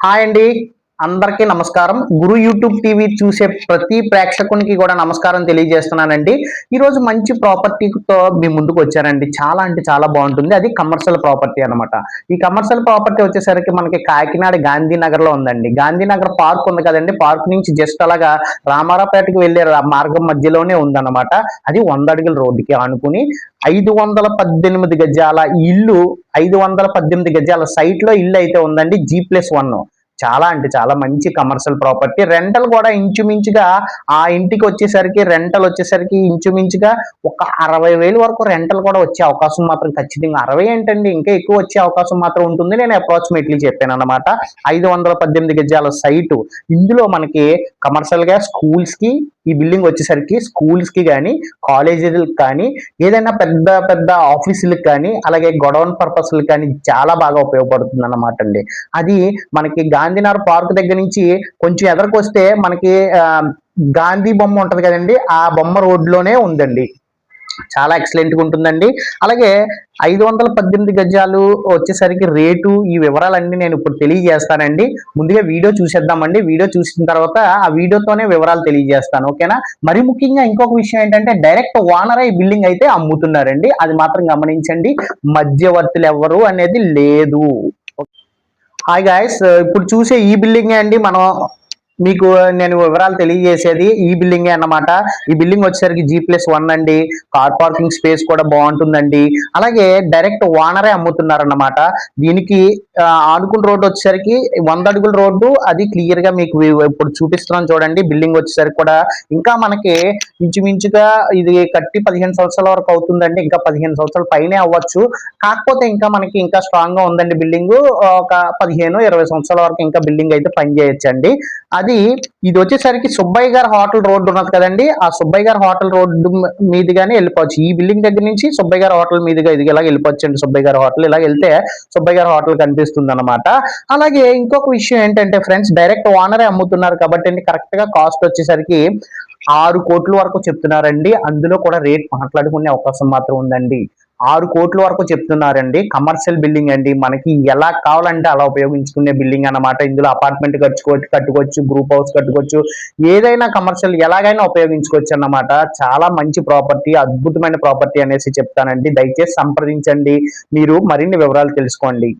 Hi అండి. అందరికీ నమస్కారం. గురు యూట్యూబ్ టీవీ చూసే ప్రతి ప్రేక్షకునికి కూడా నమస్కారం తెలియజేస్తున్నానండి. ఈరోజు మంచి ప్రాపర్టీతో మీ ముందుకు వచ్చానండి. చాలా అంటే చాలా బాగుంటుంది. అది కమర్షియల్ ప్రాపర్టీ అన్నమాట. ఈ కమర్షియల్ ప్రాపర్టీ వచ్చేసరికి మనకి కాకినాడ గాంధీనగర్లో ఉందండి. గాంధీనగర్ పార్క్ ఉంది కదండి. పార్క్ నుంచి జస్ట్ అలాగా రామారాపేటకి వెళ్ళే రా- మార్గం మధ్యలోనే ఉందన్నమాట. అది వంద అడుగుల రోడ్డుకి ఆనుకుని ఐదు వందల పద్దెనిమిది గజాల ఇల్లు ఐదు వందల పద్దెనిమిది గజాల సైట్లో ఇల్లు అయితే ఉందండి. G plus one. చాలా అంటే చాలా మంచి కమర్షియల్ ప్రాపర్టీ రెంటల్ కూడా ఇంచుమించుగా ఆ ఇంటికి వచ్చేసరికి రెంటల్ వచ్చేసరికి ఇంచుమించుగా ఒక అరవై వేలు వరకు రెంటల్ కూడా వచ్చే అవకాశం మాత్రం ఖచ్చితంగా. అరవై ఏంటండి? ఇంకా ఎక్కువ వచ్చే అవకాశం మాత్రం ఉంటుంది. నేను అప్రాక్సిమేట్లీ చెప్పాను అనమాట ఐదు వందల పద్దెనిమిది గజాల సైటు ఇందులో మనకి కమర్షియల్గా స్కూల్స్కి స్కూల్స్కి ఈ బిల్డింగ్ వచ్చేసరికి స్కూల్స్కి కానీ కాలేజీలకు కానీ ఏదైనా పెద్ద పెద్ద ఆఫీసులకు కానీ అలాగే గొడవన్ పర్పస్లకు కానీ చాలా బాగా ఉపయోగపడుతుంది అన్నమాట అండి. అది మనకి గాంధీనగర్ పార్క్ దగ్గర నుంచి కొంచెం ఎదరికి మనకి గాంధీ బొమ్మ ఉంటది కదండి ఆ బొమ్మ రోడ్లోనే ఉందండి. చాలా ఎక్సలెంట్గా ఉంటుందండి. అలాగే ఐదు వందల పద్దెనిమిది గజాలు వచ్చేసరికి రేటు ఈ వివరాలన్నీ నేను ఇప్పుడు తెలియజేస్తానండి. ముందుగా వీడియో చూసేద్దామండి. వీడియో చూసిన తర్వాత ఆ వీడియోతోనే వివరాలు తెలియజేస్తాను. ఓకేనా? మరి ముఖ్యంగా ఇంకొక విషయం ఏంటంటే డైరెక్ట్ ఓనర్ ఈ బిల్డింగ్ అయితే అమ్ముతున్నారండి. అది మాత్రం గమనించండి. మధ్యవర్తులు ఎవరు అనేది లేదు. హాయ్ గాయస్ ఇప్పుడు చూసే ఈ బిల్డింగ్ అండి. మనం మీకు నేను వివరాలు తెలియజేసేది ఈ బిల్డింగే అన్నమాట. ఈ బిల్డింగ్ వచ్చేసరికి జీ ప్లస్ వన్ అండి. కార్ పార్కింగ్ స్పేస్ కూడా బాగుంటుందండి. అలాగే డైరెక్ట్ ఓనరే అమ్ముతున్నారన్నమాట. దీనికి ఆ, రోడ్డు వచ్చేసరికి వంద అడుగుల రోడ్డు. అది క్లియర్గా మీకు ఇప్పుడు చూపిస్తున్నాను చూడండి. బిల్డింగ్ వచ్చేసరికి కూడా ఇంకా మనకి ఇంచుమించుగా ఇది కట్టి పదిహేను సంవత్సరాల వరకు అవుతుందండి. ఇంకా పదిహేను సంవత్సరాల పైనే అవ్వచ్చు. కాకపోతే ఇంకా మనకి ఇంకా స్ట్రాంగ్గా ఉందండి బిల్డింగ్. ఒక పదిహేను ఇరవై సంవత్సరాల వరకు ఇంకా బిల్డింగ్ అయితే పనిచేయచ్చండి. అది ఇది వచ్చేసరికి సుబ్బయ్య గారి హోటల్ రోడ్డు ఉన్నది కదండి. ఆ సుబ్బయ్య గారి హోటల్ రోడ్డు మీదుగానే వెళ్ళిపోవచ్చు. ఈ బిల్డింగ్ దగ్గర నుంచి సుబ్బయ్య గారి హోటల్ మీదుగా ఇది ఇలా వెళ్ళిపోవచ్చు అండి సుబ్బయ్య గారి హోటల్ ఇలా వెళ్తే సుబ్బయ్య గారి హోటల్ కనిపిస్తుంది అనమాట అలాగే ఇంకొక విషయం ఏంటంటే ఫ్రెండ్స్ డైరెక్ట్ ఓనరే అమ్ముతున్నారు కాబట్టి అండి కరెక్ట్గా కాస్ట్ వచ్చేసరికి ఆరు కోట్ల వరకు చెప్తున్నారండి. అందులో కూడా రేట్ మాట్లాడుకునే అవకాశం మాత్రం ఉందండి. ఆరు కోట్ల వరకు చెప్తున్నారండి. కమర్షియల్ బిల్డింగ్ అండి. మనకి ఎలా కావాలంటే అలా ఉపయోగించుకునే బిల్డింగ్ అన్నమాట. ఇందులో అపార్ట్మెంట్ కట్టుకోవచ్చు కట్టుకోవచ్చు గ్రూప్ హౌస్ కట్టుకోవచ్చు. ఏదైనా కమర్షియల్ ఎలాగైనా ఉపయోగించుకోవచ్చు అన్నమాట. చాలా మంచి ప్రాపర్టీ అద్భుతమైన ప్రాపర్టీ అనేసి చెప్తానండి. దయచేసి సంప్రదించండి. మీరు మరిన్ని వివరాలు తెలుసుకోండి.